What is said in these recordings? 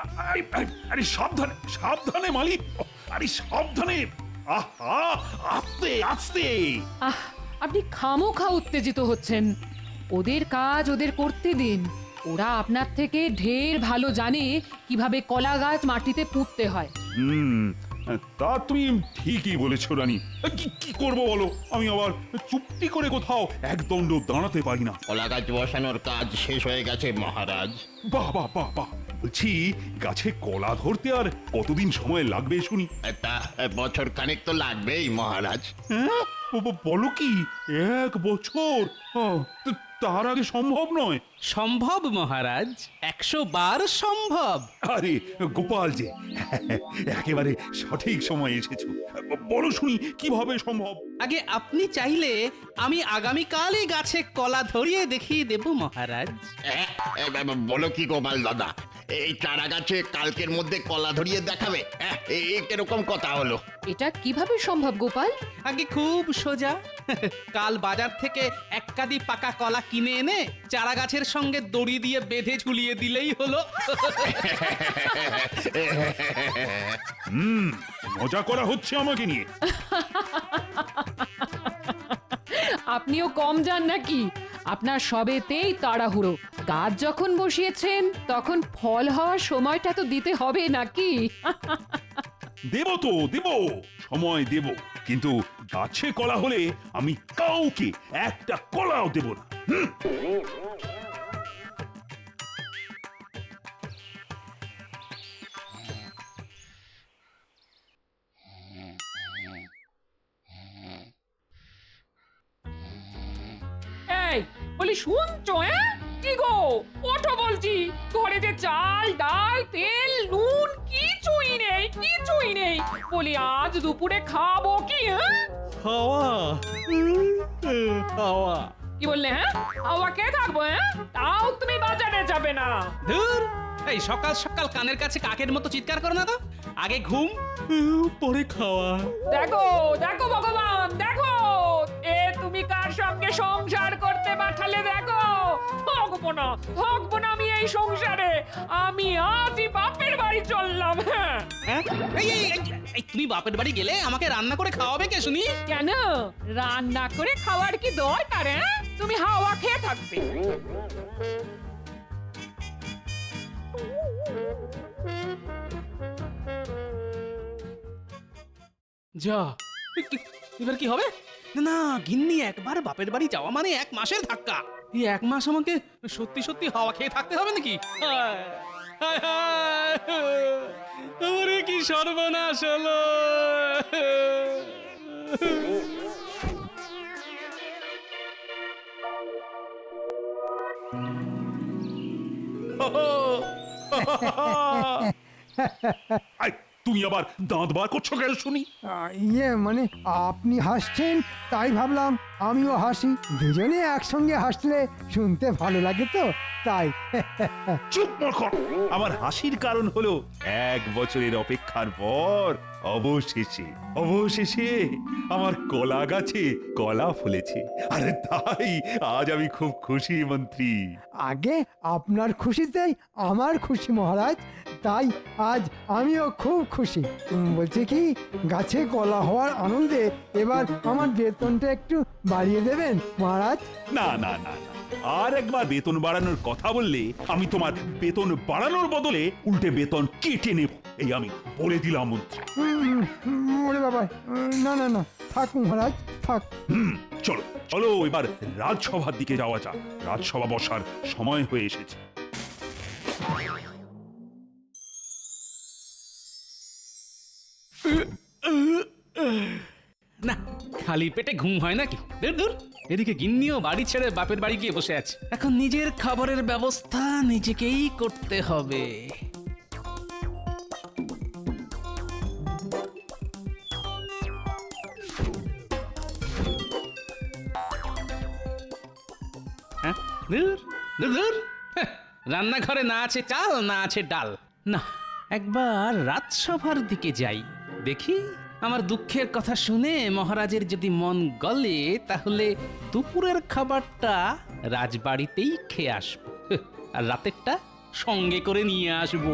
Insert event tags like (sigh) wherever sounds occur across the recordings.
আরে আরে- আরে সাবধানে সাবধানে মালিক। আরে সাবধানে। আহা আস্তে আস্তে। আহ আপনি খামোখা উত্তেজিত হচ্ছেন। ওদের কাজ ওদের করতে দিন। ওরা আপনার থেকে ঢের ভালো জানে কীভাবে কলা গাছ মাটিতে পুঁততে হয়। হুম তা তুমি ঠিকই বলেছ রানী। কি কি করব বলো? আমি আবার চুপটি করে কোথাও এক দণ্ড দাঁড়াতে পারি না। কলা গাছ বসানোর কাজ শেষ হয়ে গেছে মহারাজ। বাহ বাহ বাহ বাহ। বলছি গাছে কলা ধরতে আর কতদিন সময় লাগবে শুনি? তা বছর খানেক তো লাগবেই মহারাজ। হ্যাঁ? ব- ব- বলো কি? এক বছর? আহ, তো তার আগে সম্ভব নয়। সম্ভব মহারাজ? একশো বার সম্ভব। আরে গোপাল যে একেবারে সঠিক সময় এসেছ। বলো শুনি কীভাবে সম্ভব? আগে আপনি চাইলে আমি আগামীকালই গাছে কলা ধরিয়ে দেখিয়ে দেব মহারাজ। এ, এ, বলো কি গোপাল দাদা? এই চারা গাছে কালকের মধ্যে কলা ধরিয়ে দেখাবে। এ, এই কীরকম কথা হলো? এটা কীভাবে সম্ভব গোপাল? আগে খুব সোজা। (laughs) কাল বাজার থেকে এক কাদি পাকা কলা কিনে এনে চারা গাছের সঙ্গে দড়ি দিয়ে বেঁধে ঝুলিয়ে দিলেই হলো। (laughs) হুম মজা করা হচ্ছে আমাকে নিয়ে। (laughs) আপনিও কম যান নাকি? আপনার সবেতেই তাড়াহুড়ো। গাছ যখন বসিয়েছেন, তখন ফল হওয়ার সময়টা তো দিতে হবে নাকি? দেব তো, দেব। সময় দেব। কিন্তু গাছে কলা হলে আমি কাউকে, একটা কলাও দেব না। ওঠো বলছি ঘরে যে চাল ডাল তেল নুন কিছুই নেই কিছুই নেই। বলি আজ দুপুরে খাব কি হ্যাঁ? হাওয়া হাওয়া। কি বললে হ্যাঁ? হাওয়া কে থাকব হ্যাঁ? তাও তুমি বাজারে যাবে না। ধুর এই সকাল সকাল কানের কাছে কাকের মতো চিৎকার করো না তো। আগে ঘুম উম, পরে খাওয়া। দেখো দেখো ভগবান দেখো। এ তুমি কার সঙ্গে সংসার করতে পাঠালে দেখো? থাকব না থাকব না আমি এই সংসারে। আমি আজই বাপের বাড়ি চললাম হ্যাঁ। হ্যাঁ? এই, এই, এই, এই, তুমি বাপের বাড়ি গেলে আমাকে রান্না করে খাওয়াবে কে শুনি? কেন? রান্না করে খাওয়ার কি দরকার হ্যাঁ? তুমি হাওয়া খেয়ে থাকবে। যা এ কি- এবার কি হবে? না গিন্নি একবার বাপের বাড়ি যাওয়া মানে এক মাসের ধাক্কা এই এক মাস আমাকে সত্যি সত্যি হাওয়া খেয়ে থাকতে হবে নাকি। ওরে কি সর্বনাশ হলো (laughs) (laughs) আই, তুমি আবার দাঁত বার করছ কেন শুনি? ইয়ে মানে আপনি হাসছেন তাই ভাবলাম আমিও হাসি। দুজনে একসঙ্গে হাসলে শুনতে ভালো লাগে তো তাই। চুপ আমার হাসির কারণ হলো এক বছরের অপেক্ষার পর অবশেষে অবশেষে আমার কলা গাছে কলা ফলেছে। আর তাই আজ আমি খুব খুশি মন্ত্রী। আগে আপনার খুশিতেই আমার খুশি মহারাজ। তাই আজ আমিও খুব খুশি। বলছি কি গাছে কলা হওয়ার আনন্দে এবার আমার বেতনটা একটু বাড়িয়ে দেবেন মহারাজ? না না না না। আর একবার বেতন বাড়ানোর কথা বললে আমি তোমার বেতন বাড়ানোর বদলে উল্টে বেতন কেটে নেব এই আমি বলে দিলাম মন্ত্রী। ওরে বাবা না না না থাক মহারাজ থাক। হুম চলো চলো এবার রাজসভার দিকে যাওয়া যাক। রাজসভা বসার সময় হয়ে এসেছে। না খালি পেটে ঘুম হয় নাকি? দূর এদিকে গিন্নিও বাড়ি ছেড়ে বাপের বাড়ি গিয়ে বসে আছে। এখন নিজের খাবারের ব্যবস্থা নিজেকেই করতে হবে। হ্যাঁ হ্যাঁ, রান্নাঘরে না আছে চাল না আছে ডাল। না একবার রাজসভার দিকে যাই। দেখি আমার দুঃখের কথা শুনে মহারাজের যদি মন গলে তাহলে দুপুরের খাবারটা রাজবাড়িতেই খেয়ে আসব। (laughs) আর রাতেরটা সঙ্গে করে নিয়ে আসব।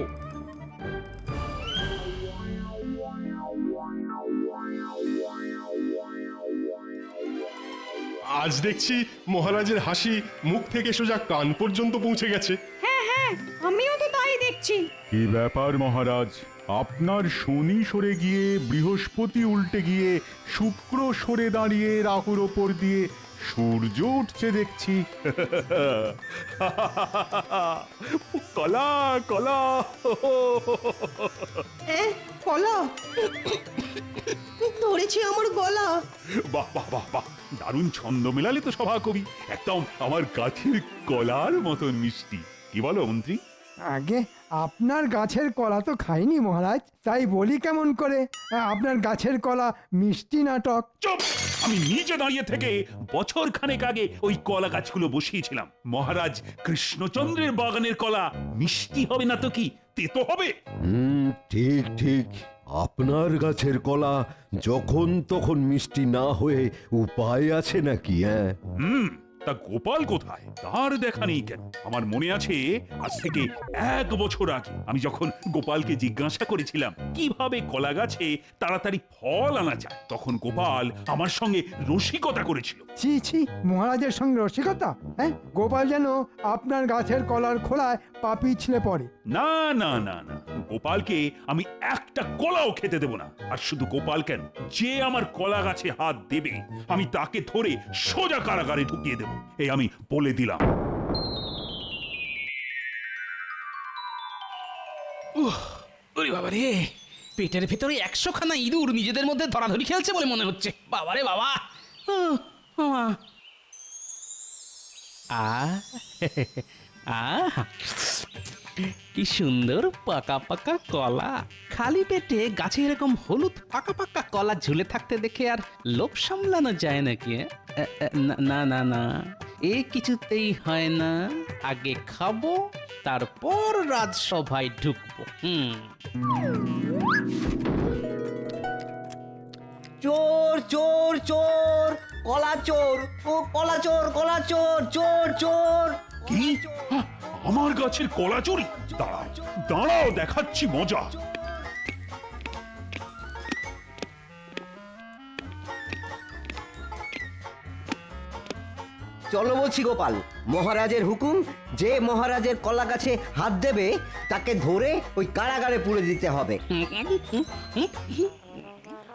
আজ দেখছি মহারাজের হাসি মুখ থেকে সোজা কান পর্যন্ত পৌঁছে গেছে। হ্যাঁ হ্যাঁ আমিও তো দেখছি কি ব্যাপার মহারাজ? আপনার শনি সরে গিয়ে বৃহস্পতি উল্টে গিয়ে শুক্র সরে দাঁড়িয়ে রাহুর ওপর দিয়ে সূর্য উঠছে দেখছি। কলা কলা। এ কলা। ধরেছি আমার গলা। বাহ বাহ বাহ বাহ। দারুণ ছন্দ মেলালে তো সভা কবি একদম আমার গাছের কলার মতন মিষ্টি। কি বলো মন্ত্রী? আগে আপনার গাছের কলা তো খাইনি মহারাজ তাই বলি কেমন করে? আপনার গাছের কলা মিষ্টি নাটক। চুপ! আমি নিজে দাঁড়িয়ে থেকে বছর খানেক আগে ওই কলা গাছগুলো বসিয়েছিলাম। মহারাজ কৃষ্ণচন্দ্রের বাগানের কলা মিষ্টি হবে না তো কি? তেতো হবে। হুম ঠিক ঠিক। আপনার গাছের কলা যখন তখন মিষ্টি না হয়ে উপায় আছে নাকি হ্যাঁ? হুম তা গোপাল কোথায়? তার দেখা নেই কেন? আমার মনে আছে আজ থেকে এক বছর আগে আমি যখন গোপালকে জিজ্ঞাসা করেছিলাম কীভাবে কলা গাছে তাড়াতাড়ি ফল আনা যায় তখন গোপাল আমার সঙ্গে রসিকতা করেছিল। ছি ছি মহারাজের সঙ্গে রসিকতা? হ্যাঁ? গোপাল যেন আপনার গাছের কলার খোলায় পা পিছলে পড়ে। না না না না গোপালকে আমি একটা কলাও খেতে দেব না। আর শুধু গোপাল কেন? যে আমার কলা গাছে হাত দেবে আমি তাকে ধরে সোজা কারাগারে ঢুকিয়ে দেব। এই আমি বলে দিলাম। ওরে বাবা রে। পেটের ভেতরে একশো খানা ইঁদুর নিজেদের মধ্যে ধরাধরি খেলছে বলে মনে হচ্ছে। বাবা রে বাবা। আ। আ কি সুন্দর পাকা পাকা কলা। খালি পেটে গাছে এরকম হলুদ পাকা পাকা কলা ঝুলে থাকতে দেখে আর লোভ সামলানো যায় নাকি না- না না না। এ কিছুতেই হয় না। আগে খাব তারপর রাজসভায় ঢুকবো হুম। চোর চোর চোর কলা চোর ও কলা চোর কলা চোর চোর চোর। কি? আমার গাছের কলা চুরি। দাঁড়াও দাঁড়াও দেখাচ্ছি মজা। চলো বলছি গোপাল মহারাজের হুকুম যে মহারাজের কলা গাছে হাত দেবে তাকে ধরে ওই কারাগারে পুরে দিতে হবে।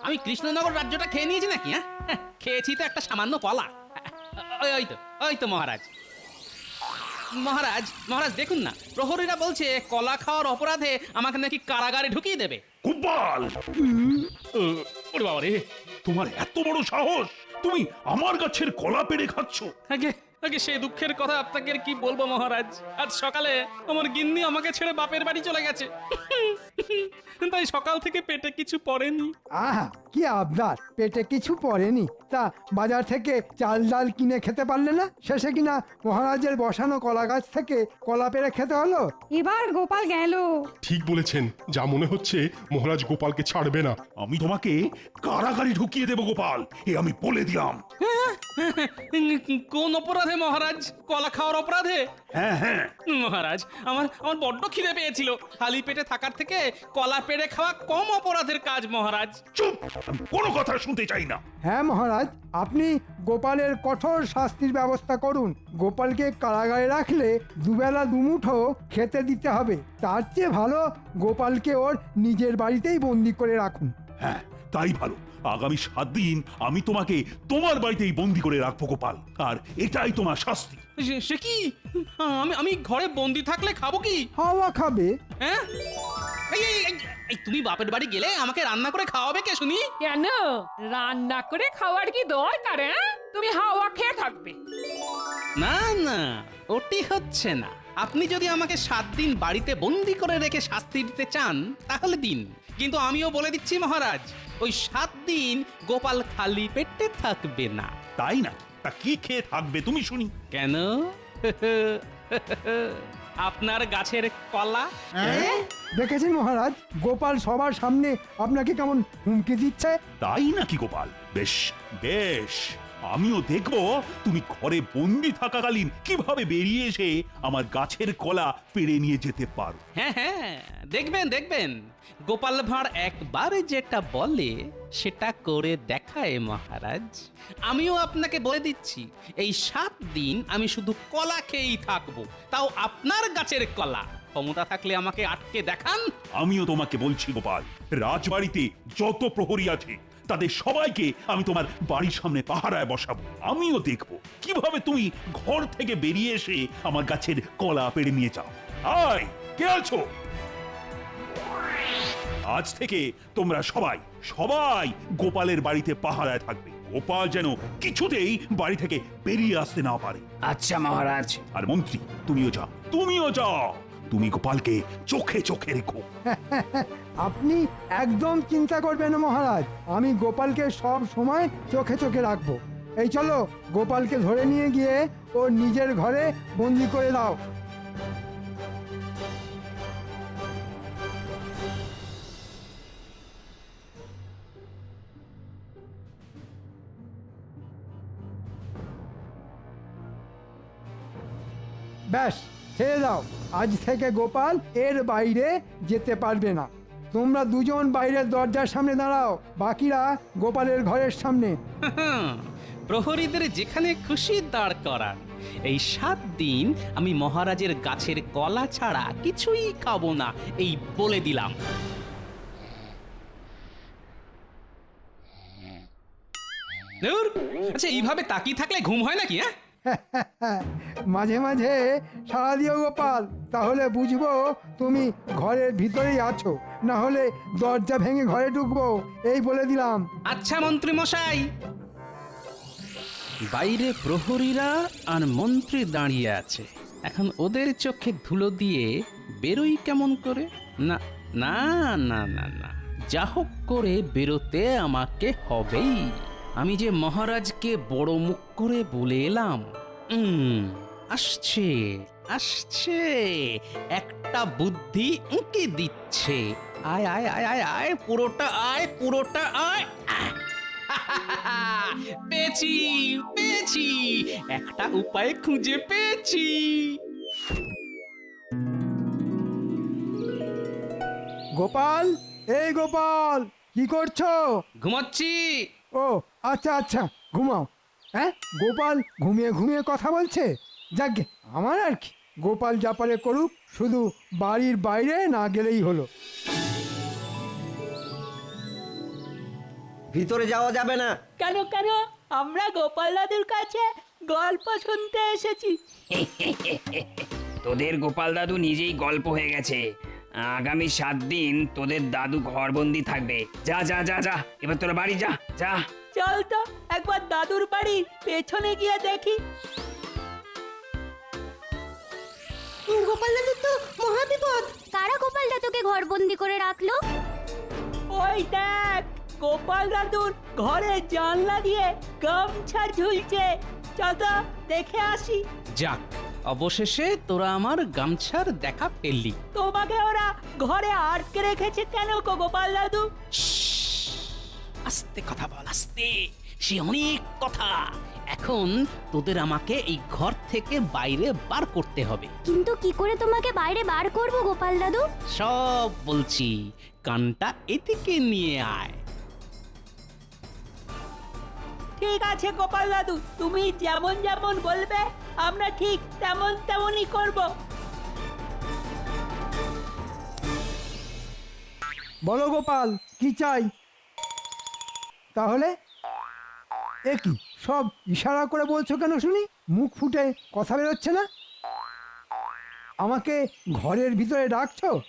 আমি কৃষ্ণনগর রাজ্যটা খেয়ে নিয়েছি নাকি হ্যাঁ? হ্যাঁ, খেয়েছি তো একটা সামান্য কলা। ওই ওই তো ওই তো মহারাজ। মহারাজ মহারাজ দেখুন না প্রহরীরা বলছে কলা খাওয়ার অপরাধে আমাকে নাকি কারাগারে ঢুকিয়ে দেবে। গোপাল ওরে বাবা রে তোমার এত বড় সাহস তুমি আমার গাছের কলা পেড়ে খাচ্ছ। আগে আগে সেই দুঃখের কথা আপনাকে আর কি বলব মহারাজ? আজ সকালে আমার গিন্নি আমাকে ছেড়ে বাপের বাড়ি চলে গেছে। তাই সকাল থেকে পেটে কিছু পড়েনি। আহা কি আবদার পেটে কিছু পড়েনি। তা বাজার থেকে চাল ডাল কিনে খেতে পারলে না? শেষে কিনা মহারাজের বসানো কলা গাছ থেকে কলা পেরে খেতে হলো? এবার গোপাল গেল। ঠিক বলেছেন। যা মনে হচ্ছে মহারাজ গোপালকে ছাড়বে না। আমি তোমাকে কারাগারে ঢুকিয়ে দেব গোপাল। এ আমি বলে দিলাম। কোন অপরাধে মহারাজ কলা খাওয়ার অপরাধে? হ্যাঁ হ্যাঁ। মহারাজ আমার আমার বড্ড খিদে পেয়েছিল। খালি পেটে থাকার থেকে কলা পেড়ে খাওয়া কম অপরাধের কাজ মহারাজ। চুপ! কোনো কথা শুনতে চাই না। হ্যাঁ মহারাজ আপনি গোপালের কঠোর শাস্তির ব্যবস্থা করুন। গোপালকে কারাগারে রাখলে দুবেলা দুমুঠো খেতে দিতে হবে। তার চেয়ে ভালো গোপালকে ওর নিজের বাড়িতেই বন্দি করে রাখুন। হ্যাঁ তাই ভালো। আগামী সাত দিন আমি তোমাকে তোমার বাড়িতেই বন্দি করে রাখব গোপাল। আর এটাই তোমার শাস্তি। সে- সে কি? আমি আমি ঘরে বন্দি থাকলে খাব কি? হাওয়া খাবে। হ্যাঁ? এই, এই, এই, এই, তুমি বাপের বাড়ি গেলে আমাকে রান্না করে খাওয়াবে কে শুনি? কেন? রান্না করে খাওয়ার কি দরকার হ্যাঁ? তুমি হাওয়া খেয়ে থাকবে। না না ওটি হচ্ছে না। আপনি যদি আমাকে সাত দিন বাড়িতে বন্দি করে রেখে শাস্তি দিতে চান তাহলে দিন। কিন্তু আমিও বলে দিচ্ছি মহারাজ ওই সাত দিন গোপাল খালি পেটে থাকবে না। তাই না তা কি খেয়ে থাকবে তুমি শুনি। কেন? আপনার গাছের কলা? দেখেছেন মহারাজ গোপাল সবার সামনে আপনাকে কেমন হুমকি দিচ্ছে? তাই নাকি গোপাল? বেশ বেশ। আমিও দেখব তুমি ঘরে বন্দি থাকাকালীন কীভাবে বেরিয়ে এসে আমার গাছের কলা পেড়ে নিয়ে যেতে পারো। হ্যাঁ হ্যাঁ দেখবেন দেখবেন। গোপাল ভাঁড় একবারে যেটা বলে সেটা করে দেখায় মহারাজ। আমিও আপনাকে বলে দিচ্ছি এই সাত দিন আমি শুধু কলা খেয়েই থাকব তাও আপনার গাছের কলা। ক্ষমতা থাকলে আমাকে আটকে দেখান। আমিও তোমাকে বলছি গোপাল রাজবাড়িতে যত প্রহরী আছে তাদের সবাইকে আমি তোমার বাড়ির সামনে পাহারায় বসাবো। আমিও দেখব। কীভাবে তুমি ঘর থেকে বেরিয়ে এসে আমার গাছের কলা পেড়ে নিয়ে যাও। আয় কে আছো? আজ থেকে তোমরা সবাই সবাই গোপালের বাড়িতে পাহারায় থাকবে। গোপাল যেন কিছুতেই বাড়ি থেকে বেরিয়ে আসতে না পারে। আচ্ছা মহারাজ। আর মন্ত্রী তুমিও যাও। তুমিও যাও। তুমি গোপালকে চোখে চোখে রেখো। (laughs) আপনি একদম চিন্তা করবেন মহারাজ, আমি গোপালকে সব সময় চোখে চোখে রাখব। এই চলো, গোপালকে ধরে নিয়ে গিয়ে ওর নিজের ঘরে বন্দি করে দাও। ব্যাস ছেড়ে দাও। আজ থেকে গোপাল এর বাইরে যেতে পারবে না। তোমরা দুজন বাইরের দরজার সামনে দাঁড়াও, বাকিরা গোপালের ঘরের সামনে। প্রহরীদের যেখানে খুশি দাঁড় করান। এই সাত দিন আমি মহারাজের গাছের কলা ছাড়া কিছুই খাব না, এই বলে দিলাম। আচ্ছা এইভাবে তাকিয়ে থাকলে ঘুম হয় নাকি হ্যাঁ? (laughs) মাঝে মাঝে সাড়া দিও গোপাল তাহলে বুঝব তুমি ঘরের ভিতরেই আছো। না হলে দরজা ভেঙে ঘরে ঢুকবো এই বলে দিলাম। আচ্ছা মন্ত্রী মশাই। বাইরে প্রহরীরা আর মন্ত্রী দাঁড়িয়ে আছে। এখন ওদের চোখে ধুলো দিয়ে বেরোই কেমন করে? না না না না না। যা হোক করে বেরোতে আমাকে হবেই। আমি যে মহারাজকে বড় মুখ করে বলে এলাম। উম, আসছে আসছে। একটা বুদ্ধি উঁকি দিচ্ছে। আয় আয় আয় আয় আয় পুরোটা আয় পুরোটা আয়। (laughs) পেয়েছি পেয়েছি। একটা উপায় খুঁজে পেয়েছি। গোপাল এই গোপাল কি করছ? ঘুমাচ্ছি। ও আচ্ছা আচ্ছা ঘুমাও। হ্যাঁ? গোপাল ঘুমিয়ে ঘুমিয়ে কথা বলছে? যাকে আমার আর কি। গোপাল যা পারে করুক শুধু বাড়ির বাইরে না গেলেই হলো। ভিতরে যাওয়া যাবে না। কেন কেন? আমরা গোপাল দাদুর কাছে গল্প শুনতে এসেছি। তোদের গোপাল দাদু নিজেই গল্প হয়ে গেছে। আগামী সাত দিন তোদের দাদু ঘরবন্দি থাকবে। যা যা যা যা এবার তোরা বাড়ি যা যা। চল তো একবার দাদুর বাড়ি পেছনে গিয়ে দেখি। গোপাল দাদু তো মহাবিপদ। কারা গোপাল দাদুকে ঘরবন্দি করে রাখল? ওই দেখ গোপাল দাদুর ঘরে জানলা দিয়ে গামছা ঝুলছে। চল তো দেখে আসি। যাক অবশেষে তোরা আমার গামছার দেখা পেলি। তোমাকে ওরা ঘরে আটকে রেখেছে কেন গো গোপাল দাদু? আস্তে কথা বল আস্তে সে অনেক কথা এখন তোদের আমাকে এই ঘর থেকে বাইরে বার করতে হবে কিন্তু কি করে তোমাকে বাইরে বার করব গোপাল দাদু সব বলছি কানটা এদিকে নিয়ে আয় ঠিক আছে গোপাল দাদু তুমি যেমন যেমন বলবে আমরা ঠিক তেমন তেমনই করব। বলো গোপাল, কি চাই? তাহলে? এ কি, সব ইশারা করে বলছো কেন শুনি? মুখ ফুটে কথা বেরোচ্ছে না? আমাকে ঘরের ভিতরে ডাকছো?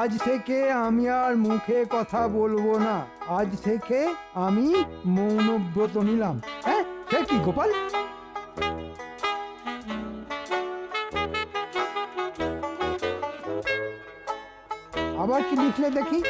আজ থেকে আমি আর মুখে কথা বলব না। আজ থেকে আমি মৌনব্রত নিলাম। হ্যাঁ? সে কি, গোপাল? আবার কি লিখলে দেখি?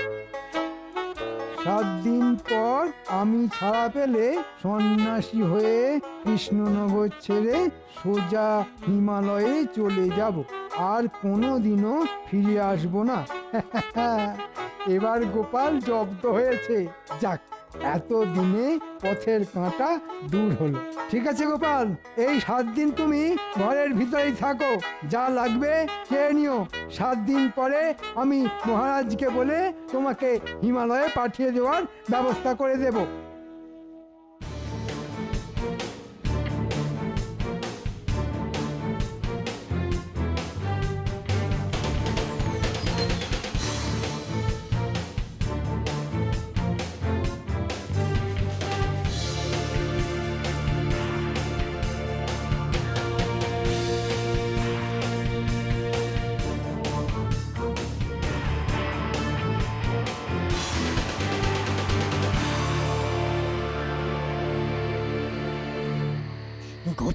সাত দিন পর আমি ছাড়া পেলে সন্ন্যাসী হয়ে কৃষ্ণনগর ছেড়ে সোজা হিমালয়ে চলে যাব। আর কোনো দিনও ফিরে আসব না। (laughs) এবার গোপাল জব্দ হয়েছে। যাক। এত দিনে পথের কাঁটা দূর হলো। ঠিক আছে গোপাল, এই সাত দিন তুমি ঘরের ভিতরেই থাকো। যা লাগবে খেয়ে নিও। সাত দিন পরে আমি মহারাজকে বলে তোমাকে হিমালয়ে পাঠিয়ে দেওয়ার ব্যবস্থা করে দেব।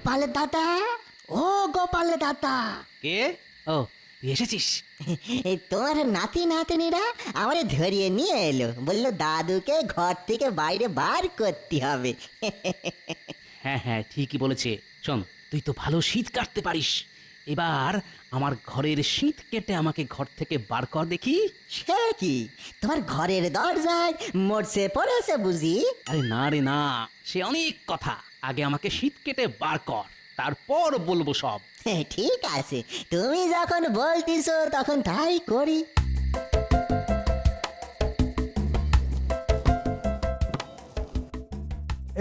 গোপাল দাদা? ও গোপাল দাদা। কে? ও এসেছিস। তোমার নাতি নাতনিরা আমারে ধরিয়ে নিয়ে এলো। বলল দাদুকে ঘর থেকে বাইরে বার করতে হবে। হ্যাঁ হ্যাঁ ঠিকই বলেছে। শোন তুই তো ভালো শীত কাটতে পারিস। এবার আমার ঘরের শীত কেটে আমাকে ঘর থেকে বার কর দেখি। সে কি? তোমার ঘরের দরজায় মরছে পড়েছে বুঝি? আরে না রে না সে অনেক কথা। আগে আমাকে শীত কেটে বার কর তারপর বলব সব। হ্যাঁ, ঠিক আছে তুমি যখন বলতিছো তখন তাই করি।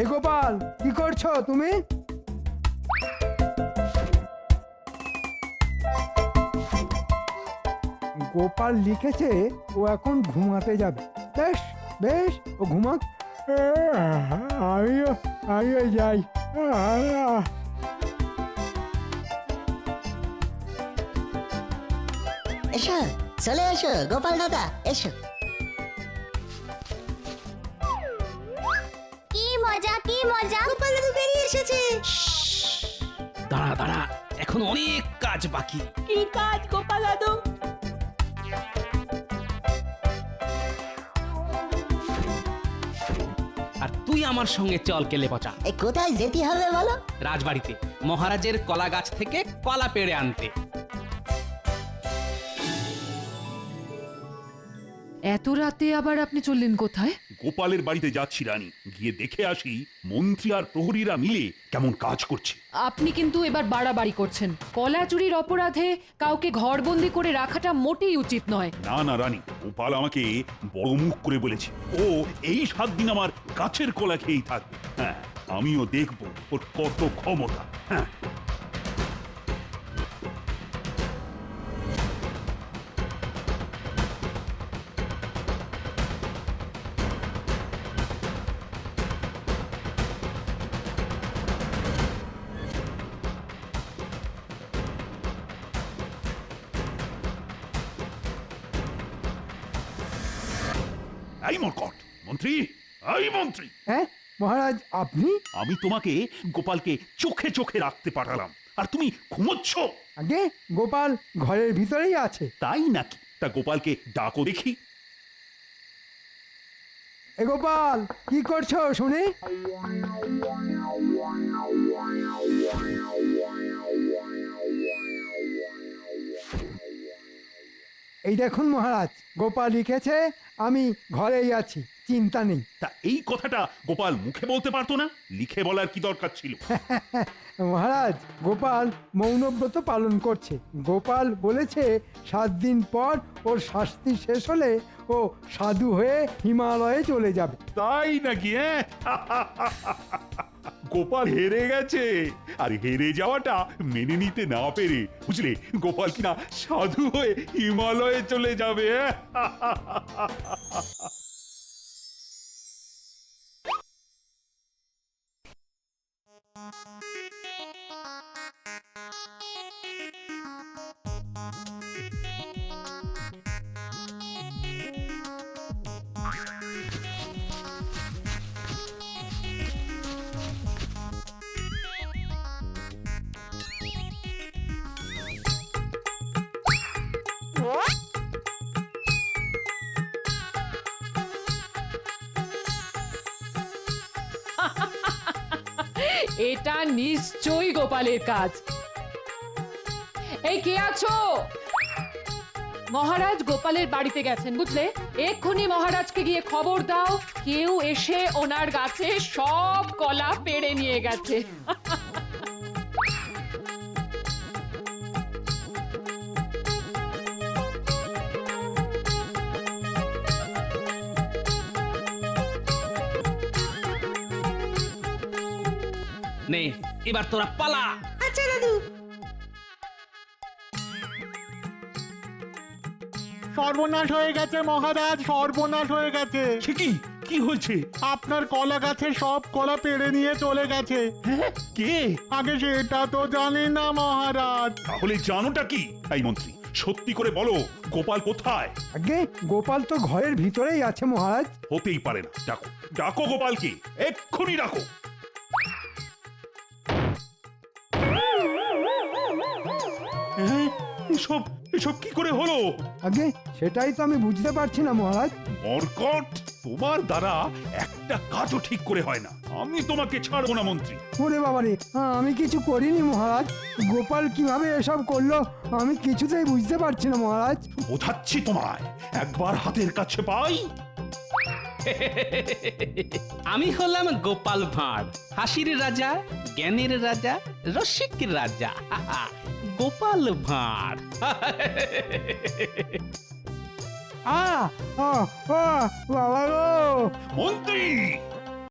এ গোপাল কি করছ তুমি? গোপাল লিখেছে ও এখন ঘুমাতে যাবে। বেশ বেশ ও ঘুমাক। আমিও আমিও যাই আহ এসো চলে এসো গোপাল দাদা এসো। কি মজা কি মজা। গোপাল দাদু বেরিয়ে এসেছে। দাঁড়া দাঁড়া এখন অনেক কাজ বাকি কি কাজ গোপাল দাদু তুই আমার সঙ্গে চল কেলে পচা। কোথায় যেতে হবে বলো? রাজবাড়িতে। মহারাজের কলা গাছ থেকে কলা পেড়ে আনতে। এত রাতে আবার আপনি চললেন কোথায়? গোপালের বাড়িতে যাচ্ছি রানী। গিয়ে দেখে আসি মন্ত্রী আর প্রহরীরা মিলে কেমন কাজ করছে। আপনি কিন্তু এবার বাড়াবাড়ি করছেন। কলা চুরির অপরাধে কাউকে ঘরবন্দি করে রাখাটা মোটেই উচিত নয়। না না রানী। গোপাল আমাকে বড় মুখ করে বলেছে। ও এই সাত দিন আমার গাছের কলা খেয়েই থাকবে। হ্যাঁ আমিও দেখব ওর কত ক্ষমতা। হ্যাঁ। এই মরকট মন্ত্রী এই মন্ত্রী। হ্যাঁ মহারাজ আপনি? আমি তোমাকে গোপালকে চোখে চোখে রাখতে পাঠালাম আর তুমি ঘুমোচ্ছ। আগে গোপাল ঘরের ভিতরেই আছে। তাই নাকি? তা গোপালকে ডাকো দেখি। এ গোপাল কি করছ শুনি? এই দেখুন মহারাজ গোপাল লিখেছে আমি ঘরেই আছি চিন্তা নেই। তা এই কথাটা গোপাল মুখে বলতে পারতো না? লিখে বলার কি দরকার ছিল? (laughs) মহারাজ গোপাল মৌনব্রত পালন করছে। গোপাল বলেছে সাত দিন পর ওর শাস্তি শেষ হলে ও সাধু হয়ে হিমালয়ে চলে যাবে। তাই নাকি হ্যাঁ? (laughs) গোপাল হেরে গেছে। আর হেরে যাওয়াটা মেনে নিতে না পেরে, বুঝলে? গোপাল কিনা সাধু হয়ে হিমালয়ে চলে যাবে হ্যাঁ? এটা নিশ্চয়ই গোপালের কাজ। এই কে আছো? মহারাজ গোপালের বাড়িতে গেছেন, বুঝলে? এক্ষুনি মহারাজকে গিয়ে খবর দাও, কেউ এসে ওনার গাছে সব কলা পেড়ে নিয়ে গেছে। নে এবার তোরা পালা। আচ্ছা দাদু। সর্বনাশ হয়ে গেছে মহারাজ সর্বনাশ হয়ে গেছে। সে কি? কি হয়েছে? আপনার কলা গাছে সব কলা পেড়ে নিয়ে চলে গেছে। হ্যাঁ কে? আগে সেটা তো জানি না মহারাজ। তাহলে জানোটা কি? এই মন্ত্রী সত্যি করে বলো গোপাল কোথায়? আগে গোপাল তো ঘরের ভিতরেই আছে মহারাজ। হতেই পারে না। ডাকো ডাকো গোপালকে এক্ষুনি ডাকো। হ্যাঁ? এসব এসব কি করে হলো? আগে সেটাই তো আমি বুঝতে পারছি না মহারাজ। মরকট তোমার দ্বারা একটা কাজও ঠিক করে হয় না। আমি তোমাকে ছাড়বো না মন্ত্রী। ওরে বাবারে আমি কিছু করিনি মহারাজ। গোপাল কীভাবে এসব করল আমি কিছুতেই বুঝতে পারছি না মহারাজ। বোঝাচ্ছি তোমায়। একবার হাতের কাছে পাই। আমি হলাম গোপাল ভাঁড় হাসির রাজা জ্ঞানের রাজা রসিক রাজা। গোপাল ভাঁড়। আ আ, বাবা গো। মন্ত্রী!